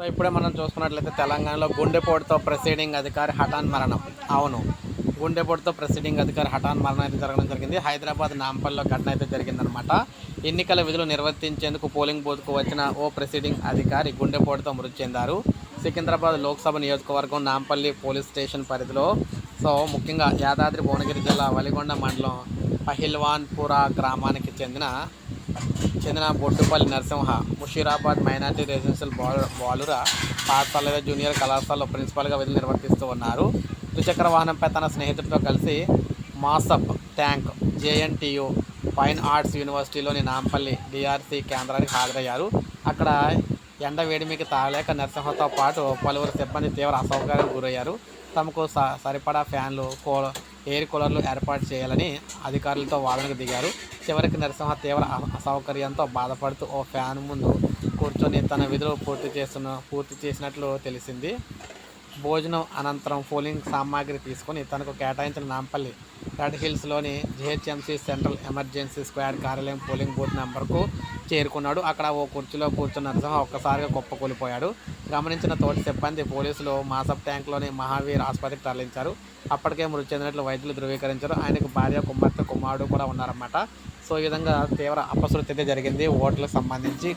So ఇప్పుడే మనం చూసుకున్నట్లయితే తెలంగాణలో గుండెపోటుతో ప్రొసీడింగ్ అధికారి హఠాన్ మరణం. అవును. గుండెపోటుతో ప్రొసీడింగ్ అధికారి హఠాన్ మరణం అయితే జరగడం జరిగింది. హైదరాబాద్ నాంపల్లో ఘటన అయితే జరిగిందనమాట ఎన్నికల విధులు నిర్వర్తించేందుకు పోలింగ్ బూత్కు వచ్చిన ఓ ప్రొసీడింగ్ అధికారి గుండెపోటుతో మృతి చెందారు. సికింద్రాబాద్ లోక్సభ నియోజకవర్గం నాంపల్లి పోలీస్ స్టేషన్ పరిధిలో సో ముఖ్యంగా యాదాద్రి భువనగిరి జిల్లా వలిగొండ మండలం పహిల్వాన్పురా గ్రామానికి చెందిన చెందిన బొట్టుపల్లి నరసింహ ముషీరాబాద్ మైనార్టీ రెసిడెన్షియల్ బాలుర పాఠశాల జూనియర్ కళాశాలలో ప్రిన్సిపాల్గా విధులు నిర్వర్తిస్తూ ఉన్నారు. ద్విచక్ర వాహనంపై తన స్నేహితుడితో కలిసి Masab Tank JNTU fine arts యూనివర్సిటీలోని Nampally DRC కేంద్రానికి హాజరయ్యారు. అక్కడ ఎండ వేడిమికి తాగలేక నరసింహతో పాటు పలువురు సిబ్బంది తీవ్ర అసౌకర్యానికి గురయ్యారు. తమకు స సరిపడా ఫ్యాన్లు కూ ఎయిర్ కూలర్లు ఏర్పాటు చేయాలని అధికారులతో వాదనకు దిగారు. చివరికి నరసింహ తీవ్ర అసౌకర్యంతో బాధపడుతూ ఓ ఫ్యాన్ ముందు కూర్చొని తన విధులు పూర్తి చేస్తున్న పూర్తి చేసినట్లు తెలిసింది. భోజనం అనంతరం పోలింగ్ సామాగ్రి తీసుకొని తనకు కేటాయించిన నాంపల్లి హిల్స్లోని జిహెచ్ఎంసీ సెంట్రల్ ఎమర్జెన్సీ స్క్వాడ్ కార్యాలయం పోలింగ్ బూత్ నెంబర్కు చేరుకున్నాడు. అక్కడ ఓ కుర్చీలో కూర్చున్న నరసింహ ఒక్కసారిగా కుప్పకూలిపోయాడు గమనించిన తోటి సిబ్బంది పోలీసులు మాసప్ ట్యాంక్లోని మహావీర్ ఆసుపత్రికి తరలించారు. అప్పటికే మృతి చెందినట్లు వైద్యులు ధృవీకరించారు. ఆయనకు భార్య కుమార్తె కుమారుడు కూడా ఉన్నారన్నమాట. సో ఈ విధంగా తీవ్ర అపశృతి అయితే జరిగింది. ఓట్లకు సంబంధించి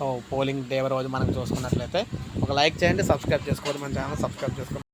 సో పోలింగ్ డే రోజు మనం చూసుకున్నట్లయితే ఒక లైక్ చేయండి సబ్స్క్రైబ్ చేసుకోండి మన ఛానల్ సబ్స్క్రైబ్ చేసుకోండి.